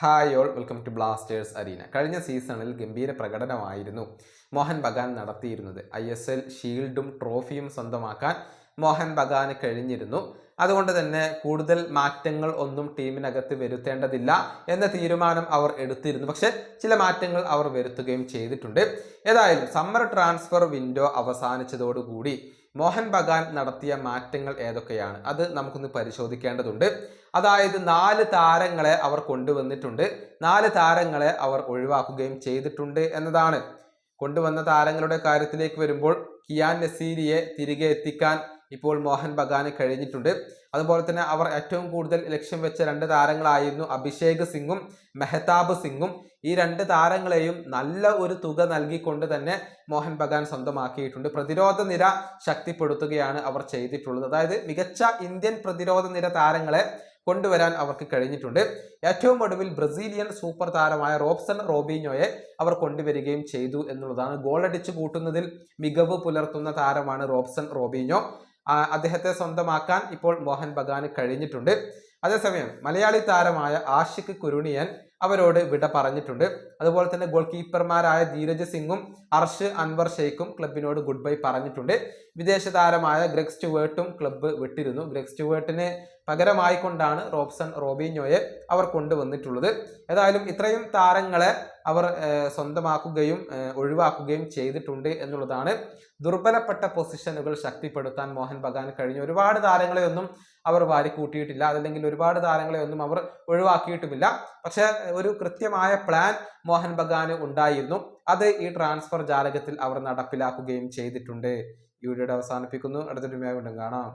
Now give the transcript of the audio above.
Hi all welcome to Blasters arena കഴിഞ്ഞ സീസണിൽ ഗംഭീര പ്രകടനമായിരുന്നു മോഹൻ ബഗാൻ നടത്തിയിരുന്നത്. ഐ എസ് എൽ ഷീൽഡും ട്രോഫിയും സ്വന്തമാക്കാൻ മോഹൻ ബഗാന് കഴിഞ്ഞിരുന്നു. അതുകൊണ്ട് തന്നെ കൂടുതൽ മാറ്റങ്ങൾ ഒന്നും ടീമിനകത്ത് വരുത്തേണ്ടതില്ല എന്ന തീരുമാനം അവർ എടുത്തിരുന്നു. പക്ഷെ ചില മാറ്റങ്ങൾ അവർ വരുത്തുകയും ചെയ്തിട്ടുണ്ട്. ഏതായാലും സമ്മർ ട്രാൻസ്ഫർ വിൻഡോ അവസാനിച്ചതോടുകൂടി മോഹൻ ബഗാൻ നടത്തിയ മാറ്റങ്ങൾ ഏതൊക്കെയാണ്? അത് നമുക്കൊന്ന് പരിശോധിക്കേണ്ടതുണ്ട്. അതായത് നാല് താരങ്ങളെ അവർ കൊണ്ടുവന്നിട്ടുണ്ട്. നാല് താരങ്ങളെ അവർ ഒഴിവാക്കുകയും ചെയ്തിട്ടുണ്ട് എന്നതാണ്. കൊണ്ടുവന്ന താരങ്ങളുടെ കാര്യത്തിലേക്ക് വരുമ്പോൾ കിയാൻ നസീരിയെ തിരികെ എത്തിക്കാൻ ഇപ്പോൾ മോഹൻ ബഗാന് കഴിഞ്ഞിട്ടുണ്ട്. അതുപോലെ തന്നെ അവർ ഏറ്റവും കൂടുതൽ ലക്ഷ്യം വെച്ച രണ്ട് താരങ്ങളായിരുന്നു അഭിഷേക് സിംഗും മെഹതാബ് സിംഗും. ഈ രണ്ട് താരങ്ങളെയും നല്ല ഒരു തുക നൽകിക്കൊണ്ട് തന്നെ മോഹൻ ബഗാൻ സ്വന്തമാക്കിയിട്ടുണ്ട്. പ്രതിരോധ നിര ശക്തിപ്പെടുത്തുകയാണ് അവർ ചെയ്തിട്ടുള്ളത്. അതായത് മികച്ച ഇന്ത്യൻ പ്രതിരോധ നിര താരങ്ങളെ കൊണ്ടുവരാൻ അവർക്ക് കഴിഞ്ഞിട്ടുണ്ട്. ഏറ്റവും ഒടുവിൽ ബ്രസീലിയൻ സൂപ്പർ താരമായ റോബ്സൺ റോബിനോയെ അവർ കൊണ്ടുവരികയും ചെയ്തു എന്നുള്ളതാണ്. ഗോൾ അടിച്ചു കൂട്ടുന്നതിൽ മികവ് പുലർത്തുന്ന താരമാണ് റോബ്സൺ റോബിഞ്ഞോ അദ്ദേഹത്തെ സ്വന്തമാക്കാൻ ഇപ്പോൾ മോഹൻ ബഗാന് കഴിഞ്ഞിട്ടുണ്ട്. അതേസമയം മലയാളി താരമായ ആഷിഖ് കുരുണിയൻ അവരോട് വിട പറഞ്ഞിട്ടുണ്ട്. അതുപോലെ തന്നെ ഗോൾ കീപ്പർമാരായ ധീരജ് സിംഗും അർഷ് അൻവർ ഷെയ്ഖും ക്ലബിനോട് ഗുഡ് ബൈ പറഞ്ഞിട്ടുണ്ട്. വിദേശ താരമായ ഗ്രെഗ് സ്റ്റുവേർട്ടും ക്ലബ്ബ് വിട്ടിരുന്നു. ഗ്രെഗ് സ്റ്റുവേർട്ടിന് പകരമായിക്കൊണ്ടാണ് റോബ്സൺ റോബിനോയെ അവർ കൊണ്ടുവന്നിട്ടുള്ളത്. ഏതായാലും ഇത്രയും താരങ്ങളെ അവർ സ്വന്തമാക്കുകയും ഒഴിവാക്കുകയും ചെയ്തിട്ടുണ്ട് എന്നുള്ളതാണ്. ദുർബലപ്പെട്ട പൊസിഷനുകൾ ശക്തിപ്പെടുത്താൻ മോഹൻ ബഗാൻ കഴിഞ്ഞു ഒരുപാട് താരങ്ങളെ ഒന്നും അവർ വാരിക്കൂട്ടിയിട്ടില്ല. അതല്ലെങ്കിൽ ഒരുപാട് താരങ്ങളെ ഒന്നും അവർ ഒഴിവാക്കിയിട്ടുമില്ല. പക്ഷെ ഒരു കൃത്യമായ പ്ലാൻ മോഹൻ ബഗാന് ഉണ്ടായിരുന്നു. അത് ഈ ട്രാൻസ്ഫർ ജാലകത്തിൽ അവർ നടപ്പിലാക്കുകയും ചെയ്തിട്ടുണ്ട്. ഈ വീഡിയോയുടെ അവസാനിപ്പിക്കുന്നു. അടുത്തൊരു കാണാം.